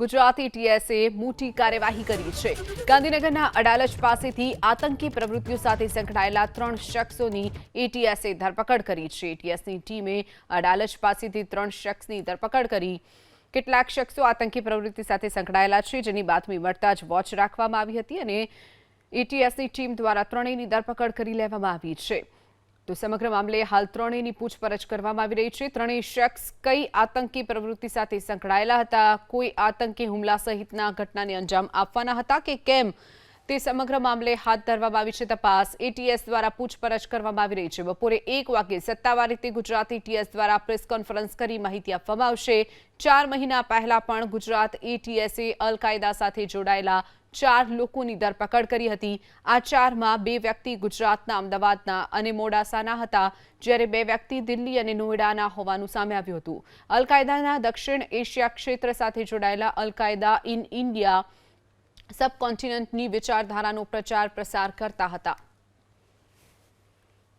ગુજરાત ટીએસએ મોટી કાર્યવાહી કરી છે. ગાંધીનગરના અડાલજ પાસેથી આતંકી પ્રવૃત્તિઓ સાથે સંકળાયેલા ત્રણ શખ્સોની એટીએસએ ધરપકડ કરી છે. એટીએસની ટીમે અડાલજ પાસેથી ત્રણ શખ્સની ધરપકડ કરી. કેટલાક શખ્સો આતંકી પ્રવૃત્તિ સાથે સંકળાયેલા છે, જેની બાતમી મળતા જ વોચ રાખવામાં આવી હતી અને એટીએસની ટીમ દ્વારા ત્રણેયની ધરપકડ કરી લેવામાં આવી છે. તો સમગ્ર મામલે હાલ ત્રણેયની પૂછપરછ કરવામાં આવી રહી છે. ત્રણેય શખ્સ કઈ આતંકી પ્રવૃત્તિ સાથે સંકળાયેલા હતા? કોઈ આતંકી હુમલા સહિતના ઘટનાને અંજામ આપવાના હતા કે કેમ તે સમગ્ર મામલે હાથ ધરવામાં આવી છે તપાસ. એટીએસ દ્વારા પૂછપરછ કરવામાં આવી રહી છે. બપોરે એક વાગે સત્તાવાર રીતે ગુજરાત એટીએસ દ્વારા પ્રેસ કોન્ફરન્સ કરી માહિતી આપવામાં આવશે. ચાર મહિના પહેલા પણ ગુજરાત એટીએસએ અલ કાયદા સાથે જોડાયેલા ચાર લોકોની ધરપકડ કરી હતી. આ ચારમાં બે વ્યક્તિ ગુજરાતના અમદાવાદના અને મોડાસાના હતા, જ્યારે બે વ્યક્તિ દિલ્હી અને નોઈડાના હોવાનું સામે આવ્યું હતું. અલકાયદાના દક્ષિણ એશિયા ક્ષેત્ર સાથે જોડાયેલા અલકાયદા ઇન ઇન્ડિયા સબકોન્ટિનેન્ટની વિચારધારાનો પ્રચાર પ્રસાર કરતા હતા.